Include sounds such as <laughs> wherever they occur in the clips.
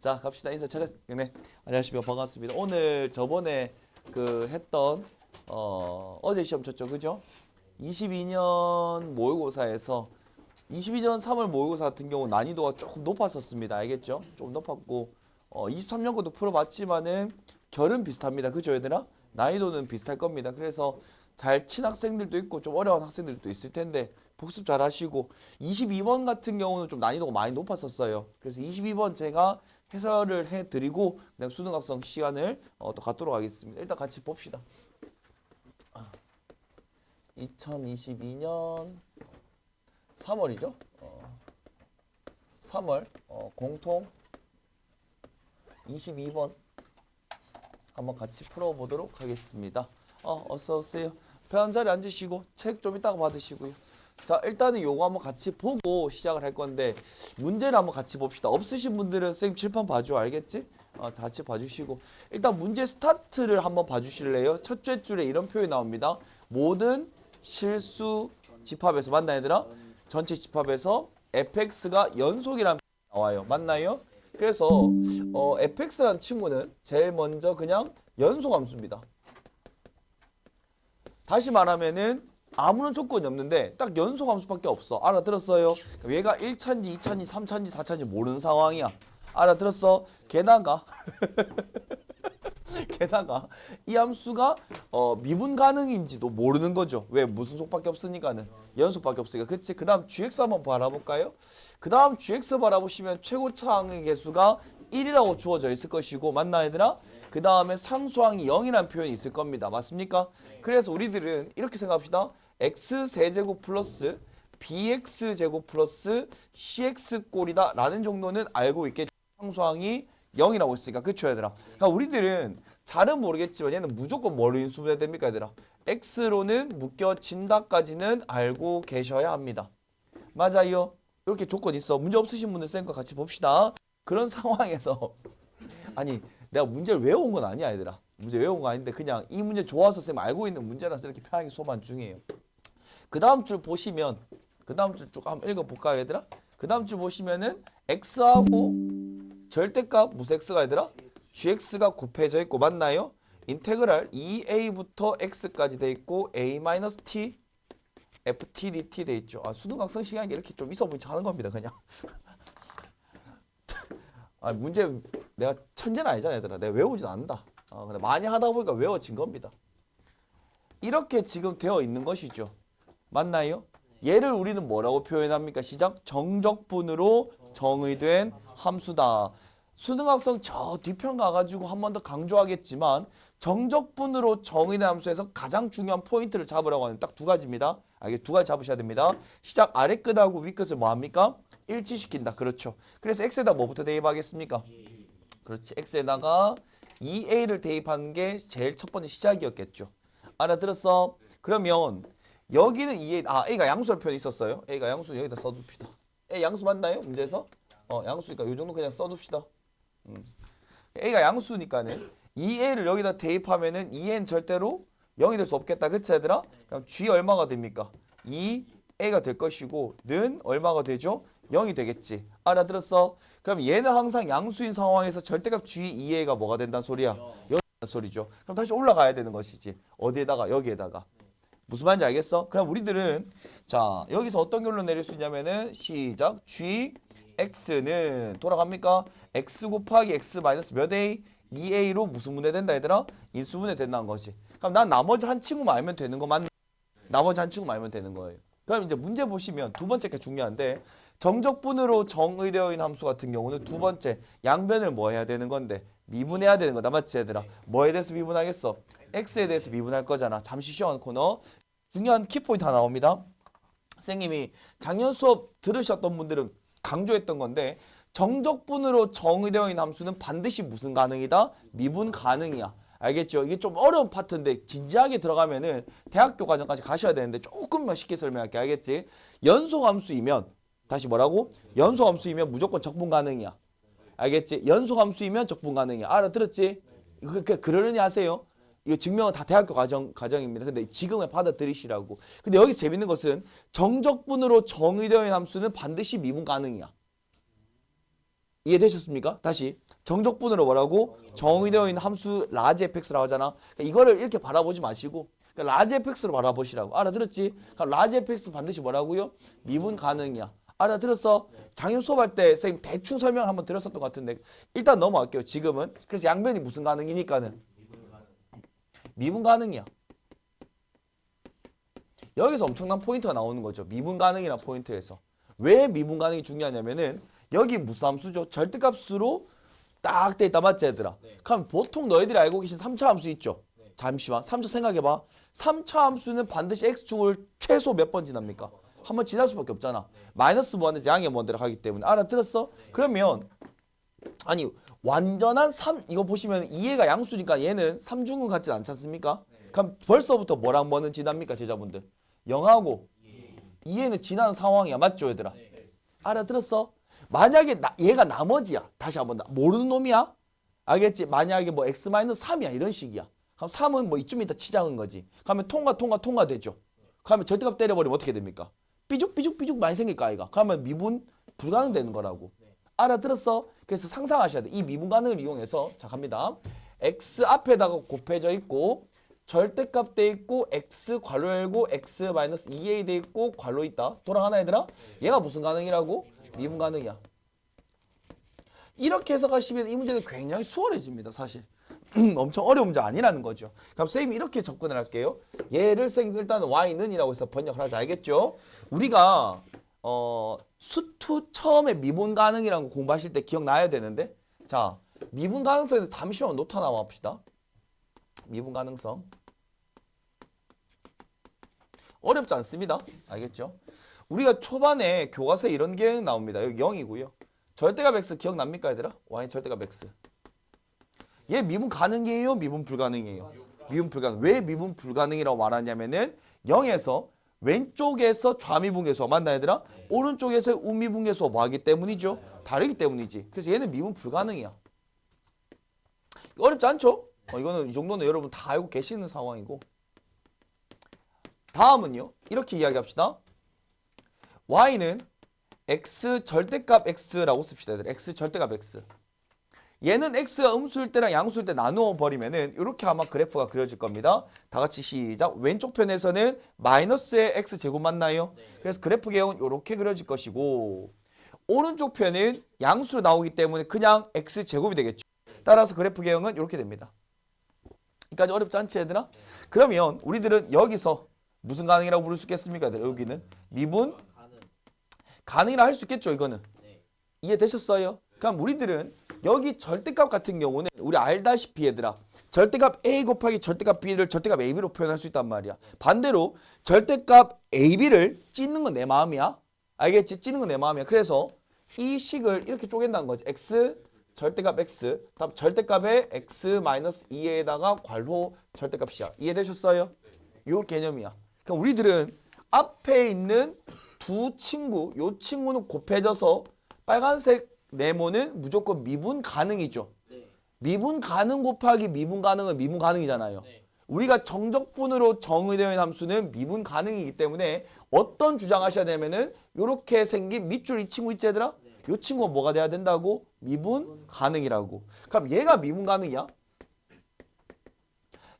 자 갑시다. 인사 차례. 네 안녕하십니까. 반갑습니다. 오늘 저번에 그 했던 어 어제 시험 쳤죠. 그죠? 22년 모의고사에서 22년 3월 모의고사 같은 경우 난이도가 조금 높았었습니다. 알겠죠? 조금 높았고 어 23년 것도 풀어봤지만은 결은 비슷합니다. 그죠 얘들아? 난이도는 비슷할 겁니다. 그래서 잘 친 학생들도 있고 좀 어려운 학생들도 있을 텐데 복습 잘 하시고 22번 같은 경우는 좀 난이도가 많이 높았었어요. 그래서 22번 제가 해설을 해드리고 그다음 수능학생 시간을 어, 또 갖도록 하겠습니다. 일단 같이 봅시다. 2022년 3월이죠? 어, 3월 어, 공통 22번 한번 같이 풀어보도록 하겠습니다. 어, 어서 오세요. 편한 자리 앉으시고 책 좀 이따가 받으시고요. 자, 일단은 요거 한번 같이 보고 시작을 할 건데 문제를 한번 같이 봅시다. 없으신 분들은 쌤 칠판 봐줘 알겠지? 어, 자, 같이 봐주시고 일단 문제 스타트를 한번 봐주실래요? 첫째 줄에 이런 표현이 나옵니다. 모든 실수 집합에서 맞나 얘들아? 전체 집합에서 fx가 연속이라는 나와요. 맞나요? 그래서 어, fx라는 친구는 제일 먼저 그냥 연속 함수입니다. 다시 말하면은 아무런 조건이 없는데 딱 연속 함수밖에 없어. 알아들었어요? 얘가 1차인지 2차인지 3차인지 4차인지 모르는 상황이야. 알아들었어? 게다가 <laughs> 게다가 이 함수가 어, 미분 가능인지도 모르는 거죠. 왜 무슨 속밖에 없으니까는 연속밖에 없으니까. 그치? 그 다음 gx 한번 바라볼까요? 그 다음 gx 바라보시면 최고차항의 개수가 1이라고 주어져 있을 것이고 맞나 얘들아? 그 다음에 상수항이 0이라는 표현이 있을 겁니다. 맞습니까? 그래서 우리들은 이렇게 생각합시다. X 세제곱 플러스 bx 제곱 플러스 cx 꼴이다 라는 정도는 알고 있겠죠. 상수항이 0이라고 했으니까 그쵸 얘들아. 그러니까 우리들은 잘은 모르겠지만 얘는 무조건 뭐로 인수분해 됩니까 얘들아. x로는 묶여진다까지는 알고 계셔야 합니다. 맞아요. 이렇게 조건 있어. 문제 없으신 분들 쌤과 같이 봅시다. 그런 <laughs> 상황에서 <laughs> 아니 내가 문제를 외워온 건 아니야 얘들아 문제 외워온 거 아닌데 그냥 이 문제 좋아서 쌤 알고 있는 문제라서 이렇게 편하게 소반 중이에요 그 다음 줄 보시면 그 다음 줄 쭉 한번 읽어볼까요 얘들아? 그 다음 줄 보시면은 x하고 절대값 무슨 x가 얘들아? Gx가 곱해져 있고 맞나요? 인테그랄 2a부터 x까지 돼 있고 a-t ft dt 돼 있죠. 아 수능학생 시간이 이렇게 좀 있어 보이지 하는 겁니다 그냥. <laughs> 아 문제 내가 천재는 아니잖아 얘들아. 내가 외우진 않는다. 어, 근데 많이 하다 보니까 외워진 겁니다. 이렇게 지금 되어 있는 것이죠 맞나요? 얘를 우리는 뭐라고 표현합니까? 시작 정적분으로 정의된 함수다 수능학생 저 뒤편 가가지고 한 번 더 강조하겠지만 정적분으로 정의된 함수에서 가장 중요한 포인트를 잡으라고 하는 딱 두 가지입니다 아, 이게 두 가지 잡으셔야 됩니다 시작 아래 끝하고 위 끝을 뭐 합니까? 일치시킨다 그렇죠 그래서 x에다 뭐부터 대입하겠습니까? 그렇지. x에다가 2a를 대입하는 게 제일 첫 번째 시작이었겠죠. 알아들었어? 그러면 여기는 2a 아 a가 양수라는 표현이 있었어요. a가 양수 여기다 써둡시다. a 양수 맞나요? 문제에서? 어 양수니까 이 정도 그냥 써둡시다. 음. a가 양수니까는 2a를 여기다 대입하면은 2n 절대로 0이 될 수 없겠다. 그치 얘들아? 그럼 g 얼마가 됩니까? 2a가 될 것이고 는 얼마가 되죠? 0이 되겠지. 알아들었어? 그럼 얘는 항상 양수인 상황에서 절대값 G2A가 뭐가 된다는 소리야? 0이라는 소리죠. 그럼 다시 올라가야 되는 것이지. 어디에다가? 여기에다가. 무슨 말인지 알겠어? 그럼 우리들은 자 여기서 어떤 결론 내릴 수 있냐면은 시작 GX는 돌아갑니까? X 곱하기 X 마이너스 몇 A? 2A로 무슨 분해 된다 얘들아? 인수분해 된다는 거지. 그럼 난 나머지 한 친구만 알면 되는 거 맞나? 나머지 한 친구만 알면 되는 거예요. 그럼 이제 문제 보시면 두 번째 게 중요한데 정적분으로 정의되어 있는 함수 같은 경우는 두 번째 양변을 뭐 해야 되는 건데 미분해야 되는 거다 맞지 얘들아 뭐에 대해서 미분하겠어 x에 대해서 미분할 거잖아 잠시 쉬어놓고 너 중요한 키포인트 하나 나옵니다 선생님이 작년 수업 들으셨던 분들은 강조했던 건데 정적분으로 정의되어 있는 함수는 반드시 무슨 가능이다 미분 가능이야 알겠죠? 이게 좀 어려운 파트인데 진지하게 들어가면은 대학교 과정까지 가셔야 되는데 조금만 쉽게 설명할게 알겠지? 연속 함수이면 다시 뭐라고? 연속 함수이면 무조건 적분 가능이야. 알겠지? 연속 함수이면 적분 가능이야. 알아들었지? 그, 그, 그러려니 하세요. 이거 증명은 다 대학교 과정, 과정입니다. 근데 지금은 받아들이시라고. 근데 여기 재밌는 것은 정적분으로 정의되어 있는 함수는 반드시 미분 가능이야. 이해되셨습니까? 다시. 정적분으로 뭐라고 정의되어 있는 함수 라지 fx라고 하잖아. 그러니까 이거를 이렇게 바라보지 마시고 그러니까 라지 fx로 바라보시라고. 알아들었지? 그럼 라지 fx 반드시 뭐라고요? 미분 가능이야. 알아들었어? 작년 수업할 때 선생님 대충 설명 한번 드렸었던 것 같은데 일단 넘어갈게요. 지금은. 그래서 양변이 무슨 가능이니까는 미분 가능이야. 여기서 엄청난 포인트가 나오는 거죠. 미분 가능이란 포인트에서. 왜 미분 가능이 중요하냐면은 여기 무슨 함수죠? 절대값으로 딱 돼 있다 맞지 얘들아? 그럼 보통 너희들이 알고 계신 3차 함수 있죠? 잠시만 3차 생각해봐 3차 함수는 반드시 x축을 최소 몇 번 지납니까? 한 번 지날 수밖에 없잖아 마이너스 무한에서 양의 무한대로 가기 때문에 알아들었어? 그러면 아니 완전한 3 이거 보시면 2얘가 양수니까 얘는 3중근 같지 않지 않습니까? 그럼 벌써부터 뭐랑 뭐는 지납니까 제자분들? 0하고 2얘는 지나는 상황이야 맞죠 얘들아? 알아들었어? 만약에 나, 얘가 나머지야. 다시 한번 나- 모르는 놈이야. 알겠지? 만약에 뭐 x-3이야 이런 식이야. 그럼 3은 뭐 이쯤 있다 치작은 거지. 그러면 통과 통과 통과 되죠. 그러면 절대값 때려버리면 어떻게 됩니까? 삐죽삐죽삐죽 많이 생길 거 아이가. 그러면 미분 불가능 되는 거라고. 알아들었어? 그래서 상상하셔야 돼. 이 미분 가능을 이용해서 자 갑니다. x 앞에다가 곱해져 있고 절대값 돼 있고 x 괄호 열고 x 마이너스 2a 돼 있고 괄호 있다. 돌아가나 얘들아? 얘가 무슨 가능이라고? 미분 가능이야. 이렇게 해석하시면 이 문제는 굉장히 수월해집니다. 사실. <clears throat> 엄청 어려운 문제 아니라는 거죠. 그럼 쌤이 이렇게 접근을 할게요. 얘를 쌤 일단 y는 이라고 해서 번역을 하자. 알겠죠? 우리가 어 수투 처음에 미분 가능이라는 거 공부하실 때 기억나야 되는데 자 미분 가능성에서 잠시만 노트 하나 봅시다. 미분 가능성 어렵지 않습니다. 알겠죠? 우리가 초반에 교과서에 이런 게 나옵니다. 여기 0이고요. 절대값 x 기억납니까 얘들아? y 절대값 x. 얘 미분 가능이에요? 미분 불가능이에요? 미분 불가능. 왜 미분 불가능이라고 말하냐면은 0에서 왼쪽에서 좌미분계수가 맞나 얘들아? 오른쪽에서 우미분계수가 뭐하기 때문이죠? 다르기 때문이지. 그래서 얘는 미분 불가능이야. 어렵지 않죠? 어, 이거는 이 정도는 여러분 다 알고 계시는 상황이고. 다음은요. 이렇게 이야기합시다. y는 x 절대값 x라고 씁시다. 얘들. x 절대값 x. 얘는 x가 음수일 때랑 양수일 때 나누어 버리면은 이렇게 아마 그래프가 그려질 겁니다. 다 같이 시작. 왼쪽 편에서는 마이너스의 x 제곱 맞나요? 그래서 그래프 개형은 이렇게 그려질 것이고 오른쪽 편은 양수로 나오기 때문에 그냥 x 제곱이 되겠죠. 따라서 그래프 개형은 이렇게 됩니다. 여기까지 어렵지 않지 얘들아? 그러면 우리들은 여기서 무슨 가능이라고 부를 수 있겠습니까? 얘들아? 여기는 미분 가능이라 할 수 있겠죠 이거는 이해되셨어요? 그럼 우리들은 여기 절대값 같은 경우는 우리 알다시피 얘들아 절대값 a 곱하기 절대값 b를 절대값 ab로 표현할 수 있단 말이야. 반대로 절대값 ab를 찢는 건 내 마음이야. 알겠지? 찢는 건 내 마음이야. 그래서 이 식을 이렇게 쪼갠다는 거지. X 절대값 x 다음 절대값에 x 마이너스 2에다가 괄호 절대값이야. 이해되셨어요? 요 개념이야. 그럼 우리들은 앞에 있는 두 친구, 요 친구는 곱해져서 빨간색 네모는 무조건 미분 가능이죠. 미분 가능 곱하기 미분 가능은 미분 가능이잖아요. 우리가 정적분으로 정의되어 있는 함수는 미분 가능이기 때문에 어떤 주장하셔야 되면은 요렇게 생긴 밑줄 이 친구 있지 얘들아? 요 친구가 뭐가 돼야 된다고? 미분 가능이라고. 그럼 얘가 미분 가능이야?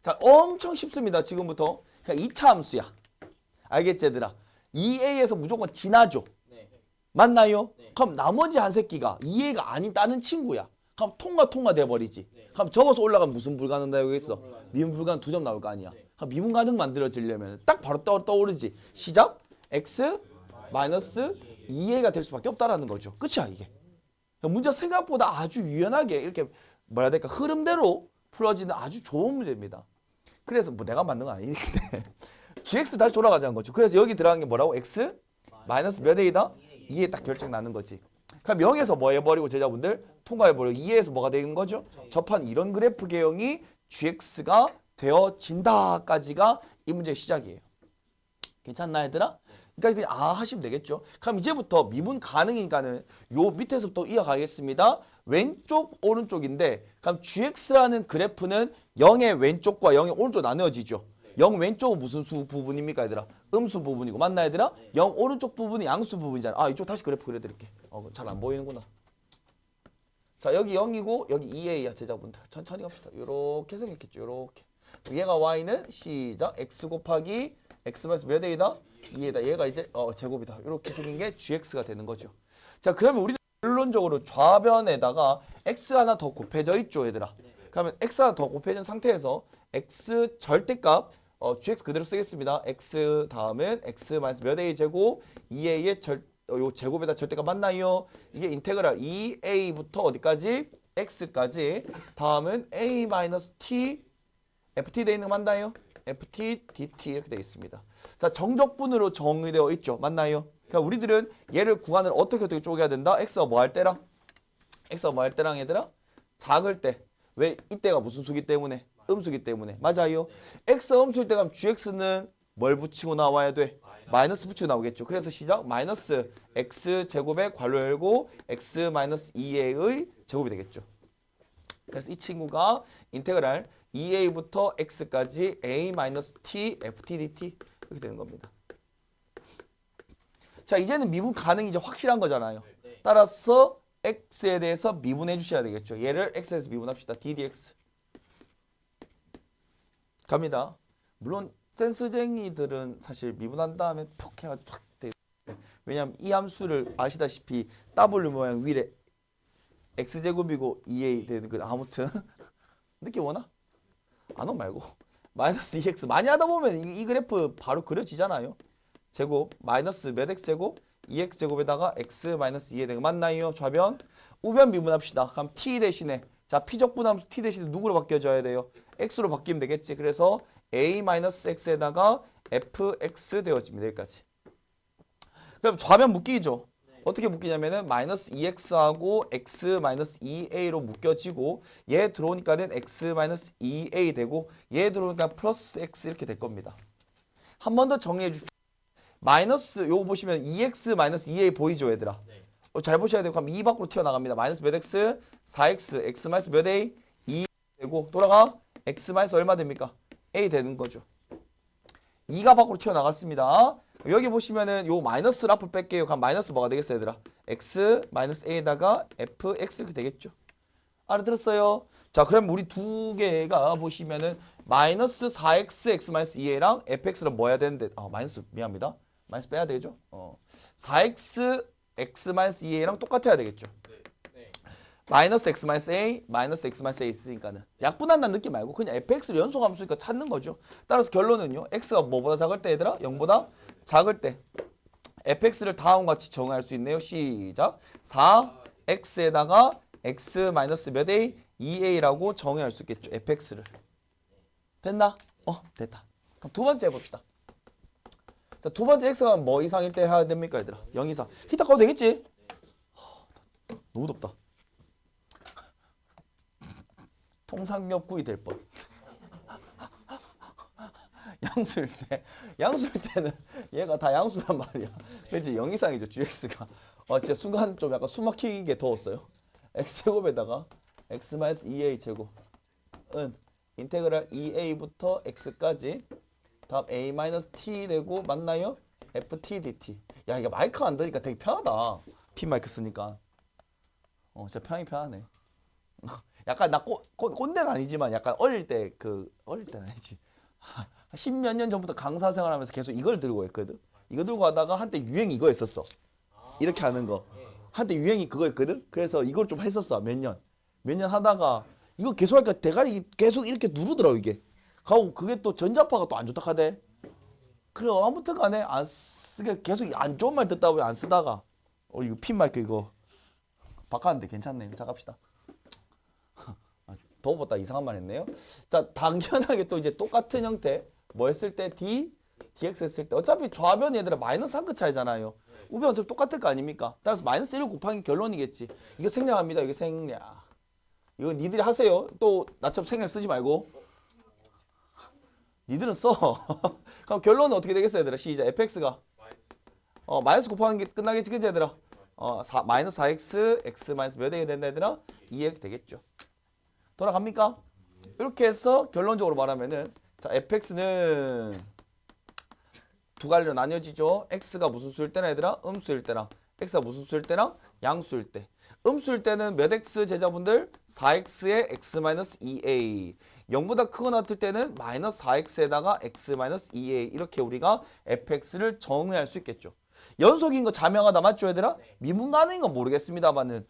자, 엄청 쉽습니다. 지금부터. 그냥 2차 함수야. 알겠지 얘들아? 2a에서 무조건 지나죠. 맞나요? 그럼 나머지 한 새끼가 2a가 아닌 다른 친구야. 그럼 통과 통과 돼버리지. 그럼 접어서 올라가면 무슨 불가능 나오겠어? 미분 불가능 두 점 나올 거 아니야. 그럼 미분 가능 만들어지려면 딱 바로 떠, 떠오르지. 시작 x 마이너스 2a가 될 수밖에 없다라는 거죠. 끝이야 이게. 문제 생각보다 아주 유연하게 이렇게 뭐라 해야 될까 흐름대로 풀어지는 아주 좋은 문제입니다. 그래서 뭐 내가 만든 건 아니는데 <laughs> gx 다시 돌아가자는 거죠. 그래서 여기 들어간 게 뭐라고? x 마이너스 몇 a다? 2에 딱 결정 나는 거지. 그럼 0에서 뭐 해버리고 제자분들 통과해버리고 2에서 뭐가 되는 거죠? 접한 이런 그래프 개형이 gx가 되어진다까지가 이 문제의 시작이에요. 괜찮나 얘들아? 그러니까 그냥 아 하시면 되겠죠. 그럼 이제부터 미분 가능이니까는 요 밑에서부터 이어가겠습니다. 왼쪽 오른쪽인데 그럼 gx라는 그래프는 0의 왼쪽과 0의 오른쪽 나누어지죠. 0 왼쪽은 무슨 수 부분입니까 얘들아? 음수 부분이고 맞나 얘들아? 0 오른쪽 부분이 양수 부분이잖아. 아 이쪽 다시 그래프 그려드릴게. 어, 잘 안 보이는구나. 자 여기 0이고 여기 2a야 제자분들 천천히 갑시다 요렇게 생겼겠죠 요렇게 얘가 y는 시작 x 곱하기 x 마이너스 몇 a다? 2a다 얘가 이제 어 제곱이다 요렇게 생긴 게 gx가 되는 거죠 자 그러면 우리는 결론적으로 좌변에다가 x 하나 더 곱해져 있죠 얘들아 그러면 x 하나 더 곱해진 상태에서 x 절대값 어, gx 그대로 쓰겠습니다 x 다음은 x 마이너스 몇 a 제곱 2a의 절 어, 요 제곱에다 절대값 맞나요? 이게 인테그랄 2a부터 어디까지? x까지 다음은 a 마이너스 t ft 돼 있는 거 맞나요? ft dt 이렇게 돼 있습니다. 자 정적분으로 정의되어 있죠. 맞나요? 그러니까 우리들은 얘를 구간을 어떻게 어떻게 쪼개야 된다? x가 뭐 할 때랑 x가 뭐 할 때랑 얘들아 작을 때 왜 이때가 무슨 수기 때문에 음수기 때문에 맞아요. x가 음수일 때 그럼 gx는 뭘 붙이고 나와야 돼? 마이너스 붙이고 나오겠죠. 그래서 시작 마이너스 x 제곱에 괄호 열고 x 마이너스 2a의 제곱이 되겠죠. 그래서 이 친구가 인테그랄 2a부터 x까지 a 마이너스 t ft dt 이렇게 되는 겁니다. 자 이제는 미분 가능이 이제 확실한 거잖아요. 따라서 x에 대해서 미분해 주셔야 되겠죠. 얘를 x에서 미분합시다. ddx 갑니다. 물론 센스쟁이들은 사실 미분한 다음에 퍽 해가 쫙 돼. 왜냐하면 이 함수를 아시다시피 w 모양 위에 x 제곱이고 2a 되는 그 아무튼 느낌 오나? 안오 말고 마이너스 2x 많이 하다 보면 이, 이 그래프 바로 그려지잖아요. 제곱 마이너스 몇 x 제곱 2x 제곱에다가 x 마이너스 2에 대가 맞나요? 좌변 우변 미분합시다. 그럼 t 대신에 자 피적분 함수 t 대신에 누구로 바뀌어져야 돼요? X로 바뀌면 되겠지. 그래서 a 마이너스 x에다가 fx 되어집니다. 여기까지. 그럼 좌변 묶이죠. 어떻게 묶이냐면은 마이너스 2x하고 x 마이너스 2a로 묶여지고 얘 들어오니까는 x 마이너스 2a 되고 얘 들어오니까 플러스 x 이렇게 될 겁니다. 한 번 더 정리해 주. 마이너스 요거 보시면 2x 마이너스 2a 보이죠, 얘들아? 어, 잘 보셔야 돼요. 그럼 2 밖으로 튀어나갑니다. 마이너스 몇 x? 4x. x 마이너스 몇 a? 2 되고 돌아가. X 마이너스 얼마 됩니까? a 되는 거죠. 2가 밖으로 튀어나갔습니다. 여기 보시면은 요 마이너스를 앞으로 뺄게요. 그럼 마이너스 뭐가 되겠어요, 얘들아? x 마이너스 a에다가 fx 이렇게 되겠죠. 알아들었어요? 자, 그럼 우리 두 개가 보시면은 마이너스 4x x 마이너스 2a랑 fx는 뭐 해야 되는데 아, 마이너스 미안합니다. 마이너스 빼야 되죠? 어. 4x x 마이너스 2a랑 똑같아야 되겠죠. 마이너스 x 마이너스 a 마이너스 x 마이너스 a 있으니까는 약분한다는 느낌 말고 그냥 fx를 연속 함수니까 찾는 거죠. 따라서 결론은요. x가 뭐보다 작을 때 얘들아? 0보다 작을 때 fx를 다음과 같이 정의할 수 있네요. 시작. 4x에다가 x 마이너스 몇 a? 2a라고 정의할 수 있겠죠. fx를. 됐나? 어, 됐다. 그럼 두 번째 해 봅시다. 자, 두 번째 x가 뭐 이상일 때 해야 됩니까, 얘들아? 0 이상. 히터 꺼도 되겠지? 하, 너무 덥다. 통상역구이 될 뻔. <laughs> 양수일 때, 양수일 때는 얘가 다 양수란 말이야. 그렇지? 0 이상이죠, GX가. 어, 진짜 순간 좀 약간 숨 막히게 더웠어요. x 제곱에다가 x 마이너스 2a 제곱 은 인테그랄 2a부터 x까지 다음 a 마이너스 t 되고 맞나요? ft dt. 야 이게 마이크 안 되니까 되게 편하다. 핀 마이크 쓰니까. 어 진짜 편하긴 편하네. 약간 나 꼰, 꼰, 꼰대는 아니지만 약간 어릴 때 그 어릴 때는 아니지. 십몇 년 전부터 강사 생활하면서 계속 이걸 들고 했거든. 이거 들고 하다가 한때 유행 이거 했었어. 이렇게 하는 거. 한때 유행이 그거였거든. 그래서 이걸 좀 했었어 몇 년. 몇 년 하다가 이거 계속 하니까 대가리 계속 이렇게 누르더라고 이게. 가고 그게 또 전자파가 또 안 좋다 하대. 그래 아무튼 간에 안 쓰게 계속 안 좋은 말 듣다 보니 안 쓰다가 어 이거 핀 마이크 이거 바꿨는데 괜찮네. 자 갑시다. 아, 더웠다 이상한 말 했네요. 자 당연하게 또 이제 똑같은 형태 뭐 했을 때 d dx 했을 때 어차피 좌변 얘들아 마이너스 한 끗 차이잖아요. 우변 어차피 똑같을 거 아닙니까? 따라서 마이너스 1을 곱하기 결론이겠지. 이거 생략합니다. 이거 생략. 이거 니들이 하세요. 또 나처럼 생략 쓰지 말고. 니들은 써. <laughs> 그럼 결론은 어떻게 되겠어요, 얘들아? 시작. fx가 어 마이너스 곱하는 게 끝나겠지, 그지 얘들아? 어 4, 마이너스 4x x 마이너스 몇 a 된다 얘들아? 2 이렇게 되겠죠. 돌아갑니까? 이렇게 해서 결론적으로 말하면은 자 fx는 두 갈래로 나뉘어지죠. x가 무슨 수일 때나 얘들아? 음수일 때랑 x가 무슨 수일 때랑 양수일 때. 음수일 때는 몇 x 제자분들 4x에 x 마이너스 2a 0보다 크거나 같을 때는 마이너스 4x에다가 x 마이너스 2a 이렇게 우리가 fx를 정의할 수 있겠죠. 연속인 거 자명하다 맞죠 얘들아? 미분 가능인 건 모르겠습니다만은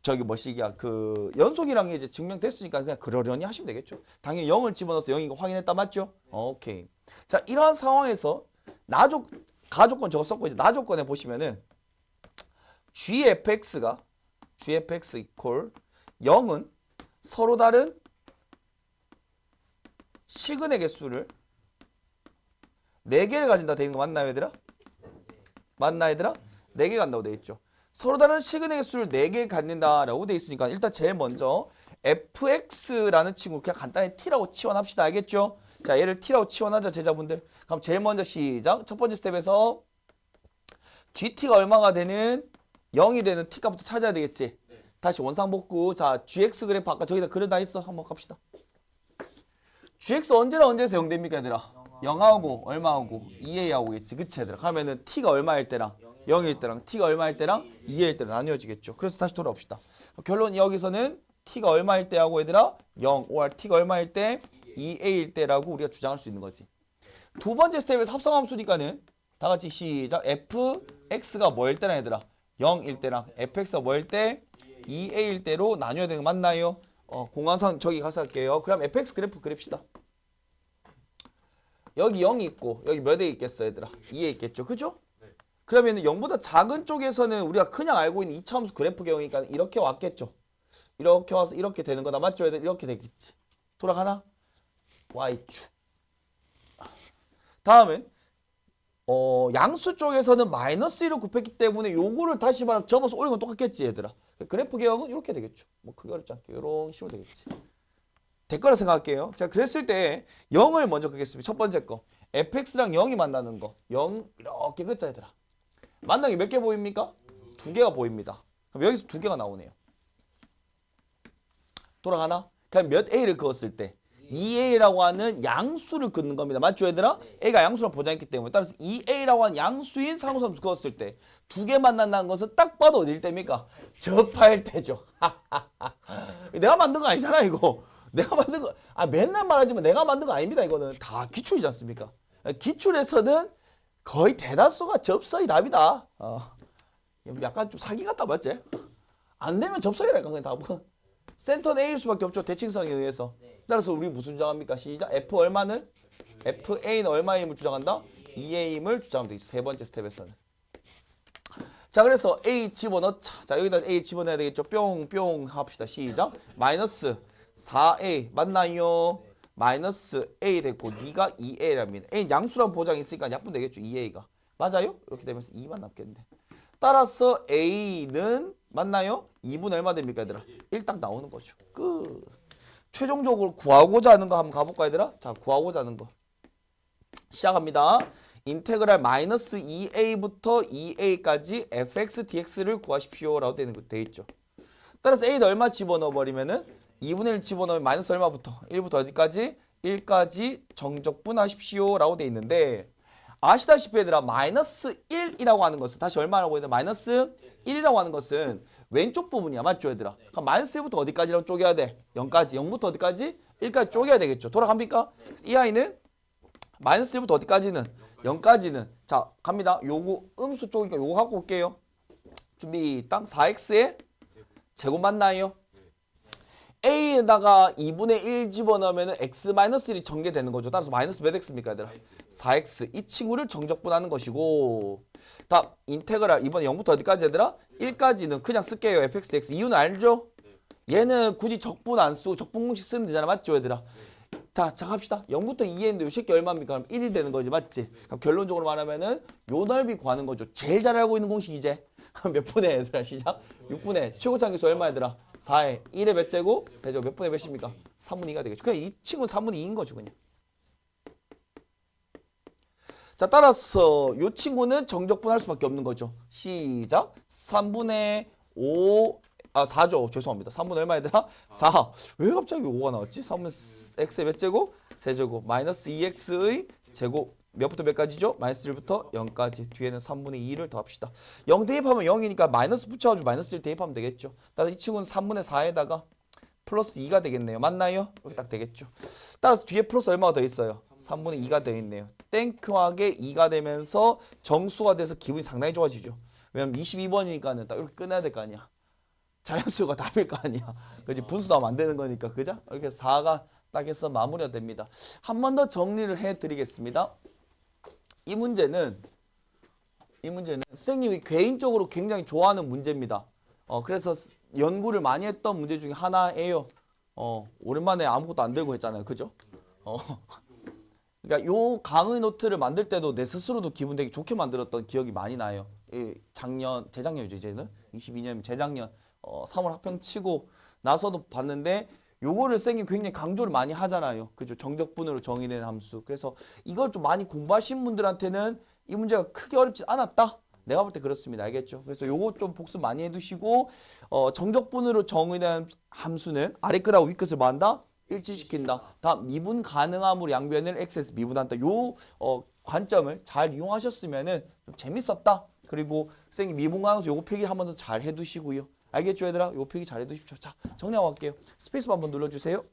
저기 뭐시기야 그 연속이란 게 이제 증명됐으니까 그냥 그러려니 하시면 되겠죠. 당연히 0을 집어넣어서 0인 거 확인했다 맞죠? 오케이. 자 이러한 상황에서 나조 가조건 저거 썼고 이제 나조건에 보시면은 gfx가 gfx 이퀄 0은 서로 다른 실근의 개수를 4개를 가진다 되는 거 맞나요 얘들아? 맞나 얘들아? 4개 간다고 돼 있죠. 서로 다른 실근의 개수를 4개 갖는다라고 돼 있으니까 일단 제일 먼저 fx라는 친구 그냥 간단히 t라고 치환합시다. 알겠죠? 자, 얘를 t라고 치환하자 제자분들. 그럼 제일 먼저 시작. 첫 번째 스텝에서 gt가 얼마가 되는 0이 되는 t값부터 찾아야 되겠지. 다시 원상복구. 자, gx 그래프 아까 저기다 그려다 있어. 한번 갑시다. gx 언제나 언제에서 0 됩니까 얘들아? 0하고 얼마하고 2a하고겠지. 그치 얘들아? 그러면은 t가 얼마일 때랑 0 일 때랑 t가 얼마일 때랑 2일 때랑 나뉘어지겠죠. 그래서 다시 돌아옵시다. 결론 여기서는 t가 얼마일 때하고 얘들아 0 or t가 얼마일 때 2a일 때라고 우리가 주장할 수 있는 거지. 두 번째 스텝에서 합성함수니까는 다 같이 시작 fx가 뭐일 때랑 얘들아 0일 때랑 fx가 뭐일 때 2a일 때로 나뉘어야 되는 거 맞나요? 어, 공간선 저기 가서 할게요. 그럼 fx 그래프 그립시다. 여기 0이 있고 여기 몇 에 있겠어 얘들아? 2에 있겠죠. 그죠? 그러면 0보다 작은 쪽에서는 우리가 그냥 알고 있는 이차함수 그래프 경우니까 이렇게 왔겠죠. 이렇게 와서 이렇게 되는 거다 맞죠? 얘들 이렇게 되겠지. 돌아가나? y축. 다음은 어, 양수 쪽에서는 마이너스 1을 곱했기 때문에 요거를 다시 말하면 접어서 올리면 똑같겠지 얘들아. 그래프 개혁은 이렇게 되겠죠. 뭐 크게 어렵지 않게 이런 식으로 되겠지. 될 거라 생각할게요. 자, 그랬을 때 0을 먼저 끄겠습니다. 첫 번째 거. fx랑 0이 만나는 거. 0 이렇게 긋자 얘들아. 게몇개 보입니까? 두 개가 보입니다. 그럼 여기서 두 개가 나오네요. 돌아가나? 그럼 몇 a를 그었을 때 2a라고 하는 양수를 긋는 겁니다. 맞죠, 얘들아? a가 양수를 보장했기 때문에 따라서 2a라고 하는 양수인 상수함수 그었을 때 두 개 만난다는 것은 딱 봐도 어딜 때입니까? 접할 때죠. <laughs> 내가 만든 거 아니잖아, 이거. 내가 만든 거, 아, 맨날 말하지만 내가 만든 거 아닙니다, 이거는. 다 기출이지 않습니까? 기출에서는 거의 대다수가 접서이 답이다. 어. 약간 좀 사기 같다, 맞지? 안 되면 접서이랄까, 그냥 답은. 센터는 A일 수밖에 없죠. 대칭성에 의해서. 따라서 우리 무슨 주장합니까? 시작. F 얼마는? FA는 얼마임을 주장한다? 2A임을 주장합니다. 세 번째 스텝에서는. 자, 그래서 A 집어넣자. 자, 여기다 A 집어넣어야 되겠죠. 뿅뿅 합시다. 시작. 마이너스 4A 맞나요? 마이너스 A 됐고 D가 2A랍니다. A 양수란 보장이 있으니까 약분 되겠죠. 2A가. 맞아요? 이렇게 되면서 2만 남겠네. 따라서 A는 맞나요? 2분 얼마 됩니까 얘들아? 1딱 나오는 거죠. 끝. 최종적으로 구하고자 하는 거 한번 가볼까 얘들아? 자 구하고자 하는 거 시작합니다. 인테그랄 마이너스 2a부터 2a까지 fx dx를 구하십시오 라고 되는 거 돼 있죠. 따라서 a는 얼마 집어넣어 버리면은 2분의 1 집어넣으면 마이너스 얼마부터 1부터 어디까지? 1까지 정적분하십시오 라고 돼 있는데 아시다시피 얘들아 마이너스 1이라고 하는 것은 다시 얼마라고 해야 돼? 마이너스 1이라고 하는 것은 왼쪽 부분이야 맞죠 얘들아? 그럼 마이너스 1부터 어디까지라고 쪼개야 돼? 0까지 0부터 어디까지? 1까지 쪼개야 되겠죠 돌아갑니까? 이 아이는 마이너스 1부터 어디까지는? 0까지는 자 갑니다 요거 음수 쪽이니까 요거 갖고 올게요 준비 땅 4x의 제곱 맞나요? A에다가 2분의 1 집어넣으면 x-1이 전개되는 거죠. 따라서 마이너스 몇 x입니까 얘들아? 4x 이 친구를 정적분하는 것이고 다 인테그랄 이번에 0부터 어디까지 얘들아? 1까지는 그냥 쓸게요 fx dx 이유는 알죠? 얘는 굳이 적분 안 쓰고 적분 공식 쓰면 되잖아 맞죠 얘들아? 자, 자 합시다. 0부터 2에있는데 요 새끼 얼마입니까? 그럼 1이 되는 거지 맞지? 그럼 결론적으로 말하면은 요 넓이 구하는 거죠. 제일 잘 알고 있는 공식 이제 <laughs> 몇 분의 얘들아 시작? 6분의 최고차 계수 얼마 얘들아? 4에 1의 몇 제곱? 세제곱 몇 분의 몇입니까? 3분의 2가 되겠죠. 그냥 이 친구는 3분의 2인 거죠 그냥. 자 따라서 요 친구는 정적분할 수밖에 없는 거죠. 시작. 3분의 5, 아 4죠. 죄송합니다. 3분의 얼마 얘들아? 4. 왜 갑자기 5가 나왔지? 3분의 x의 몇 제곱? 세제곱. 마이너스 2x의 제곱 몇부터 몇 까지죠? 마이너스 1부터 0까지 뒤에는 3분의 2를 더합시다 0 대입하면 0이니까 마이너스 붙여가지고 마이너스 1 대입하면 되겠죠 따라서 이 친구는 3분의 4에다가 플러스 2가 되겠네요 맞나요? 이렇게 딱 되겠죠 따라서 뒤에 플러스 얼마가 더 있어요? 3분의 2가 되어 있네요 땡큐하게 2가 되면서 정수가 돼서 기분이 상당히 좋아지죠 왜냐면 22번이니까는 딱 이렇게 끝내야 될 거 아니야 자연수가 답일 거 아니야. 그지 분수 나오면 안 되는 거니까 그죠? 이렇게 4가 딱 해서 마무리가 됩니다. 한 번 더 정리를 해 드리겠습니다. 이 문제는 이 문제는 선생님이 개인적으로 굉장히 좋아하는 문제입니다. 어 그래서 연구를 많이 했던 문제 중에 하나예요. 어 오랜만에 아무것도 안 들고 했잖아요. 그죠? 어 <laughs> 그러니까 요 강의 노트를 만들 때도 내 스스로도 기분 되게 좋게 만들었던 기억이 많이 나요. 이 작년 재작년이죠 이제는 22년 재작년 어 3월 학평 치고 나서도 봤는데 요거를 쌤이 굉장히 강조를 많이 하잖아요. 그죠? 정적분으로 정의된 함수. 그래서 이걸 좀 많이 공부하신 분들한테는 이 문제가 크게 어렵지 않았다. 내가 볼 때 그렇습니다. 알겠죠? 그래서 요거 좀 복습 많이 해두시고 어, 정적분으로 정의된 함수는 아래 끝하고 위 끝을 뭐한다? 일치시킨다. 다음 미분 가능함으로 양변을 x에서 미분한다. 요 어, 관점을 잘 이용하셨으면은 좀 재밌었다. 그리고 선생님 미분 가능수 요거 필기 한 번 더 잘 해두시고요. 알겠죠, 얘들아? 요거 필기 잘 해두십시오. 자, 정리하고 갈게요. 스페이스 한번 눌러주세요.